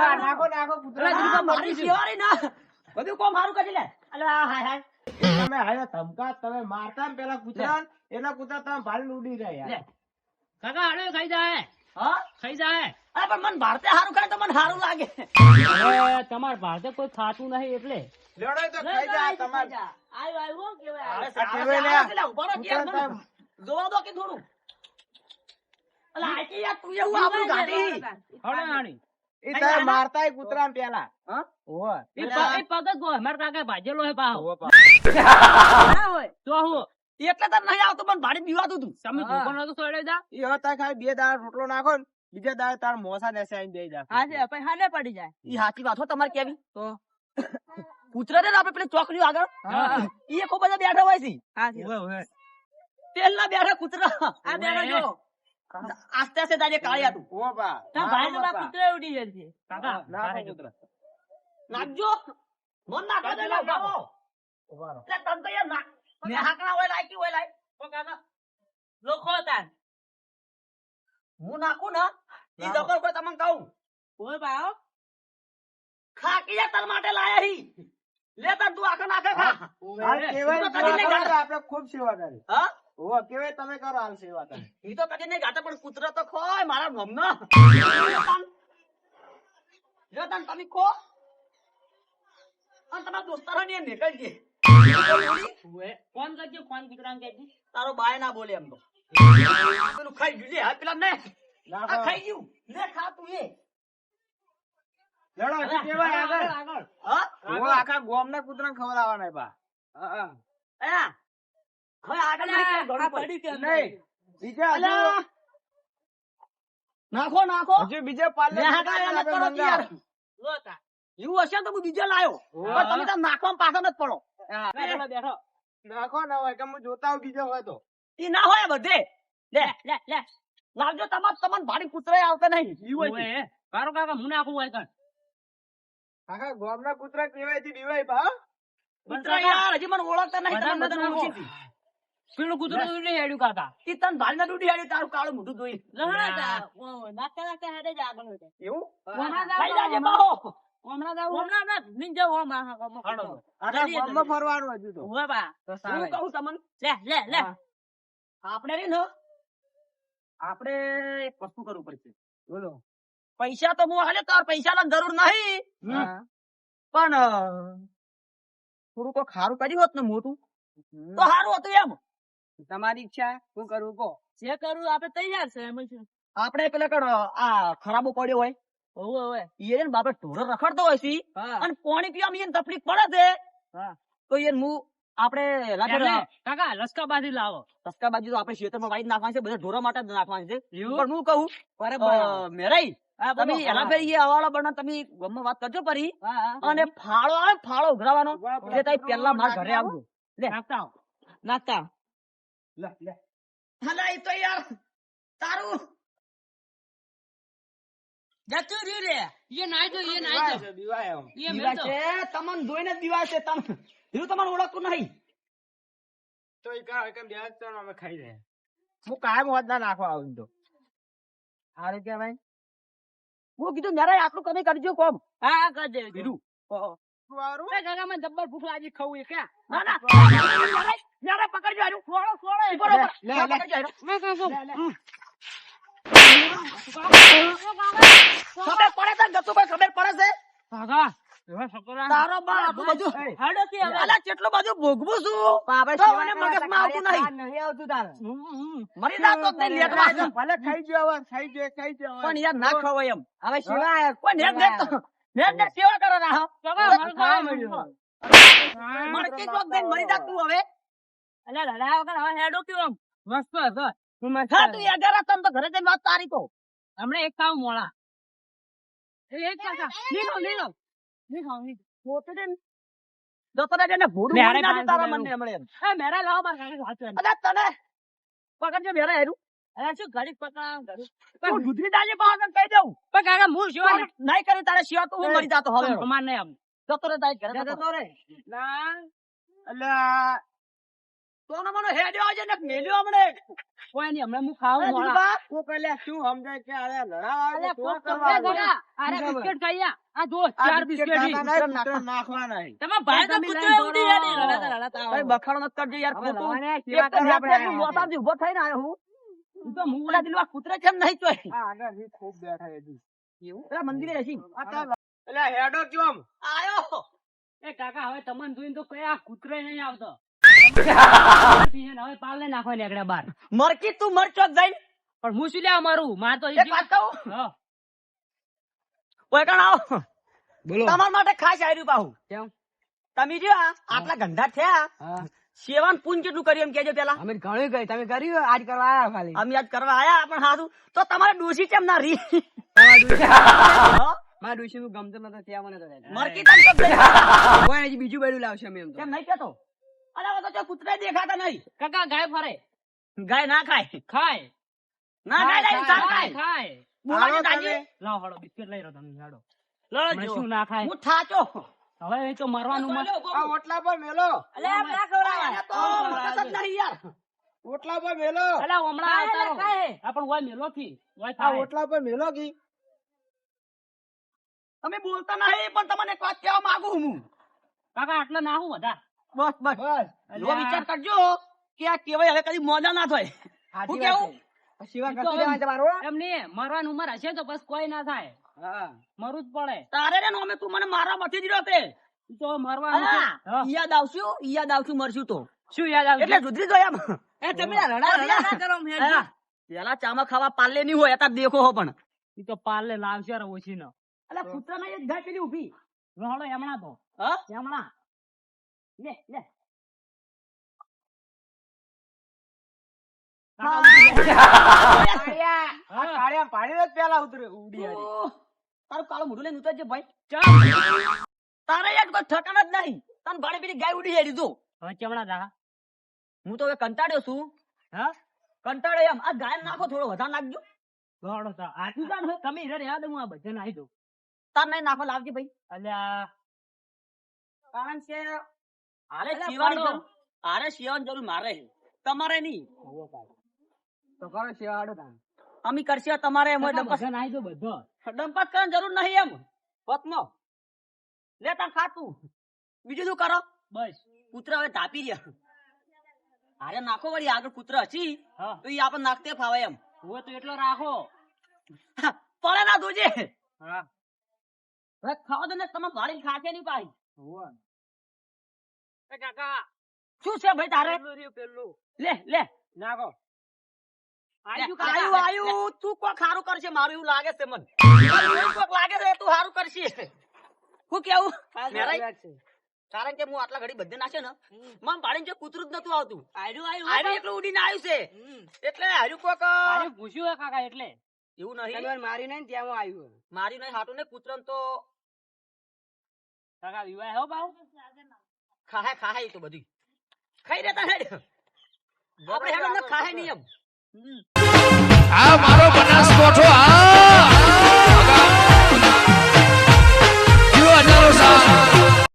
હા, નાખો નાખો અલા, કૂતરા તું તો મારી શિવારી ના. બધું કોમ હારું કરી લે. અલા હાય હાય. તમે હારે ધમકા તમે મારતા ને પેલા કૂતરા એટલા કૂતરા તમે ભાડી ઉડી રહ્યા યાર. કાકા હાડો ખાઈ જાય. હા? ખાઈ જાય. અરે પણ મને ભારતે હારું ખાય તો મને હારું લાગે. તમાર ભારતે કોઈ ખાતું નહીં એટલે. લડો તો ખાઈ જા તમારે. આયો આયો કેવાય. અરે, આવે કેવાય લે. આવે લે, ઊભો રહો કે યાર, કૂતરા મને જોવા દો કે થોડું. અલા આ યાર તું એવું આપણું ગાડી. એ તમે મારતા કૂતરા પેલા. એ પગ ગો અમાર કાકા ભાજેલો હે પા. તો હું? એટલે તો નહીં આવતું પણ ભાડી પીવાતું તું. તમે ભૂખો નતો સોડ્યો જા. ઈ હવે ખાલી બે દાળ રોટલો નાખો ને બીજા દાળ તાર મોસા દેસે આઈને બેહી જા પડી જાય. ઈ સાચી વાત હો તમારે કેવી? તો? કૂતરા ને આપણે પેલી ચોકડીઓ આગળ? એ ઈ ખૂબ બધા બેઠા હોય છે. ઓહો, ઓહો. તેલના બેઠા કૂતરા. આ બેઠા જો. આસ્તે આસ્તે તાજે કાળિયા તું ઓહો પા. ના, નાખો ભાઈ તો બાપા. કૂતરા ઉડી જાય છે. કાકા તારે જો. કૂતરા. નાખજો. મન નાખો દે નાખો ઊભા રહો. એટલે તન તો યાર ને હાકણા હોય લાયકી હોય લાય. ઓ કાકા. લોખો તાન હું નાખું ને ઈ. દબર કોઈ તમને કહું. ઓય ભાઈ ખાકીયા તન માટે લાયા હી. લે તું આખો નાખે ખા. કેવાય તો. કરો, આપણે ખૂબ સેવા કરી. હા? ઓહો કેવાય તમે કરો હાલ સેવા તમે. ઈ તો કદી નહીં ગાતા પણ કૂતરો તો ખોય મારા ગમનો જો તન તમે ખો. અને તમારા દોસ્તારો ને નીકળજે. ઉએ. ફોન કરજો ફોન દીકરાને કહેજે. તારો બાય ના બોલે એમ તો. પેલું ખાઈ ગયું લે હા પેલા ને આ ખાઈ ગયું. લે ખા તું એ. લડો કેવાય આગળ. આગળ. હા? આખા ગોમના કૂતરાને ખવડાવવાના બા. હા, હા. નાખો નાખો. બીજા પાર્લર. એવું હશે તો હું બીજો લાયો. તમે તો નાખવા પાછા નથી પડો. બેઠો નાખો ના હોય કે હું જોતા બીજો હોય તો. ઈ ના હોય બધે. લે લે લે લાવજો તમાર તમને ભાડી કૂતરાય આવતા નહીં. ઈ હોય કારો કાકા હું નાખું હોય કણ. આખા ગોમના કૂતરા કેવાયથી ડીવાય ભા કૂતરા યાર હજી મને ઓળખતા નહીં ઓળખી. પેલું કૂતરું તો હેડ્યું કાકા. તે તન ભાલ ના ડૂડી હેડ્યું તારું કાળું મોઢું જોઈ ના. એવું? હમણાં જ ખાઈ જાજે આવો, બાહો. હમણાં. જ આવો. આખા જલ્દી ગોમમાં ફરવાનું હજુ તો. તો હું કહું તમને? હા. આપણે રે ને આપણે એક વસ્તુ કરવું પડશે. બોલો. પૈસા તો હું હાલે તાર પૈસા જરૂર નહીં. પણ થોડુંક થોડું કોઈ ખારું કર્યું હોત ને મોટું તો સારું હતું એમ. તમારી ઈચ્છા શું કરવું કહો. જે કરવું આપણે તૈયાર છે એમ આપણે પેલા કણ આ ખરાબો પડ્યો હોય. ઓવે ઓવે ઈ બાપે ઢોરો રખડતો હોય છે અને પાણી પીવા મીન તકલીફ પડે છે. તો એને હું આપણે કાકા લસકા બાજી લાવો. સસ્તા બાજી તો આપણે ખેતરમાં જ નાખવાની છે બધા ઢોરા માટે જ નાખવાની છે. પણ હું કહું. અ, મેરાઈ તમે એના ફેરી એ બના તમે ગામમાં વાત કરજો પરી અને ફાળો આવે ફાળો ઉઘરાવાનો. એટલે તમે પેલા મારા ઘરે આવજો. લે. નાખતા નાખતા લે, લે. એ તો યાર તારું. જતું રહ્યું રે. એ નાઈ દો એ નાઈ દો. છે, બીવાય એમ. એ દીવા છે તમને જોઈને દીવા છે તમે એવું તમને ઓળખતું નહીં. તો ઈ કાં એકમ બે ત્રણ અમે ખાઈ રહ્યા હું કાયમ હોત ના નાખવા આવું તો. સારું ભાઈ? હું કીધું મેરા આટલું કમી કરજો કોમ. હા કરી દે કીધું સારું કાકા મને જબ્બર ભૂખ લાગી ખાવું એ ક્યાં? ના ના. મેરા મેરા પકડજો હારું. ફોડો ફોડો ઊભો રહો, લે, લે. પકડજો હારું. મેં કાકા લે, લે. ખબર પડે છે ગતુભાઈ ખબર પડે છે? કાકા તારો બા આટલું બધું. હાડો કે હવે? અલા કેટલું બધું ભોગવું છું તો મને મગજમાં આવતું નહીં. મરી જાતો જ નહીં લેટમાં. ભલે ખાઈ ગયો હવે ખાઈ ગયો ખાઈ ગયો પણ યાર ના ખવાય એમ. હવે સિવાય કોઈ નેટ નેટ નેટ નેટ સેવા કરો ના હો. કાકા મારું ખાવા મળ્યું. મરકી જ વખતે મરી જા તું હવે. અલ્યા લડાયા વગર હવે હેડો કેવો આમ? મસ્ત હતો હા તું યાર તને તો ઘરે જઈને વાત તારી તો હમણાં એક ખાવ મોળા એ એક કાકા લીલો લીલો નહીં પોતે જ જતો રહેજે ને ભૂરું મેરે નાખે તારા મનને હમણાં. એ મેરા લાવો મારા કાકા હાથ એમ. અલા તને પકડજો મેરે હેરું અલ્યા શું ઘડીક પકડાવ ઘડીક. તું ગુજરી જાજે બહાર કહી દઉં. પણ કાકા હું શું નહીં કરી તારે સિવા તો હું મરી જાતો હવે અમાર નહીં આમ. જતો રહે ઘરે જતો. ના. અલ્યા. સોનો મોનો હેડ્યો ને મેલ્યો હમણે. કોઈ નહીં હમણાં હું ખાવું મોળા કોક એટલે શું સમજાય કે અરે લડાવા અરે તો કોક તો કરવા બે અરે બિસ્કિટ ખાઈ આ. આ જો ચાર બિસ્કિટ બિસ્કિટ ઈ. ખાતા નહીં, નાખવાના નહીં. ભાઈ તો તમે ઉડી હેડી. લડાતા લડાતા ભાઈ બખાડો મત કરજો યાર ખોટું. એક તો આપણે જાતે હું આયા મોસામથી ઊભો થઈને આવ્યો હું. હું તો મું દિલવા કૂતરા કેમ નહીં ચોય ખૂબ બેઠા. પેલા મંદિરે એટલે હેડો કેમ આયો! એ કાકા હવે તમને જોઈને તો કયા કૂતરે નહીં આવતો. હવે પાલ ને નાખવા નીકળ્યા બાર. મરકી તું મરચો જઈને. પણ હું શું લે અમારું માં તો એક વાત કહું? ઓય કણ. આવો બોલો. તમારા માટે ખાસ આવ્યું પાહુ. કેમ? તમે જો આટલા ગંધા થયા. હા. સેવાન પૂન કેટલું કર્યું એમ કેજો પેલા. અમે ઘણું ગઈ તમે કર્યું આજ કરવા આયા ખાલી. અમે યાદ કરવા આયા પણ હારું. તો તમારે ડોસી કેમ ના રી મારા ડોસી નું ગમતું નતો ત્યાં મને તો મરકી બીજું બેડું લાવશે અમે એમ કેમ નહીં કેતો? અરે તો કૂતરા દેખાતા નહીં. કાકા ગાય ફરે. ગાય ના ખાય. ખાય. ના ખાય ખાય ખાય ખાય. બોલાવી હાલો દાજી. તમે. લાવ હળો બિસ્કિટ લઈ રહ્યો તમે હેડો લડો શું ના ખાય? હું થાચો. હવે તો મરવાનું મર આ ઓટલા પર મેલો. અલે ના ખવડાય. તો મગજ નહીં યાર. ઓટલા પર મેલો. અલા હમણાં ખાય આવતા ને રહો. ખાય. આ પણ વાય મેલો થી વાય આ ઓટલા પર મેલો કી? તમે બોલતા નહીં પણ તમને એક વાત કહેવા માંગુ હું. કાકા આટલા ના હું બધા બસ બસ. બસ. એવો વિચાર કરજો કે આ કેવાય હવે કદી મોજા ના થાય. હું કેવું? વાત છે. શિવા ઈ તો કરતું રહેવાનું તમારું, હો? એમ નહીં મરવાનું ઉંમર હશે તો બસ કોઈ ના થાય. હા. મરવું જ પડે. તારે રે નોમે તું મને મારવા મથી જ રહ્યો તે તો મરવાનું છે. અલા, હા. યાદ આવશું યાદ આવશું મરશું તો. શું યાદ આવશે? એટલે સુધરી જો એમ એ તમે રડા રડા કરો મેં પેલા ચામા ખાવા પાલે નહીં હોય અત્યારે દેખો હો પણ. ઈ તો પાલે લાવશે ઓછી નો અલા કૂતરાના એક ગાય પેલી ઊભી. રોહડો એમણા તો. હા? એમણા. લે લે હા. તું હવે કંટાળ્યો છું હા કંટાળ્યો એમ આ ગાય નાખો થોડો વધારે નાખજો રોહડો તો આટલું કામ છે? તમે ઈધર યાદ હું આ ભજન આવી દઉં તાર નહીં નાખો લાવજે ભાઈ અલ્યા કારણ કે અલા, શિવાની પાડો. જરૂર હારે મારે તમારે નહીં. તો કરો શિવાડો તા અમે કરશે તમારે એમ ડંપસ આવી દઉં બધો. ડંપસ કરવાની જરૂર નહીં એમ. પતનો લે તાર ખાતું. બીજું શું કરો? બસ. કૂતરા હવે ધાપી રહ્યા. અરે નાખો વળી આગળ કૂતરા હચી. તો એ આપણે નાખતે ફાવે એમ. હું તો એટલો રાખો. પડે ના દોજે હા. હવે ખાવા દો ને તમે ભાડી ખાશે નહીં ભાઈ હોવે. એ કાકા. શું છે ભાઈ તારે? પેલું લે લે. નાખો. આયુ આયુ તું કોક સારું કરશે મારું એવું લાગે છે મન. કોક લાગે છે તું સારું કરશે. હું કેવું? મેરાઈ? વાત છે. કારણ કે હું આટલા ઘડી બધે નાખે ને મન ભાડીને જે કૂતરું જ નતું આવતું. આયુ આયુ આયુ એટલું ઉડીને આવ્યું છે. એટલે હાર્યું કોક પૂછ્યું હે કાકા એટલે? એવું નહીં. મારી નહીં ત્યાં હું આવ્યું મારી નહીં હાટું ને કૂતરન તો કાકા વિવાહ હો બાવ ખાહે ખાહે તો બધી. ખાઈ રહેતા હેડ આપણે હેડ ખાહે નિયમ. આ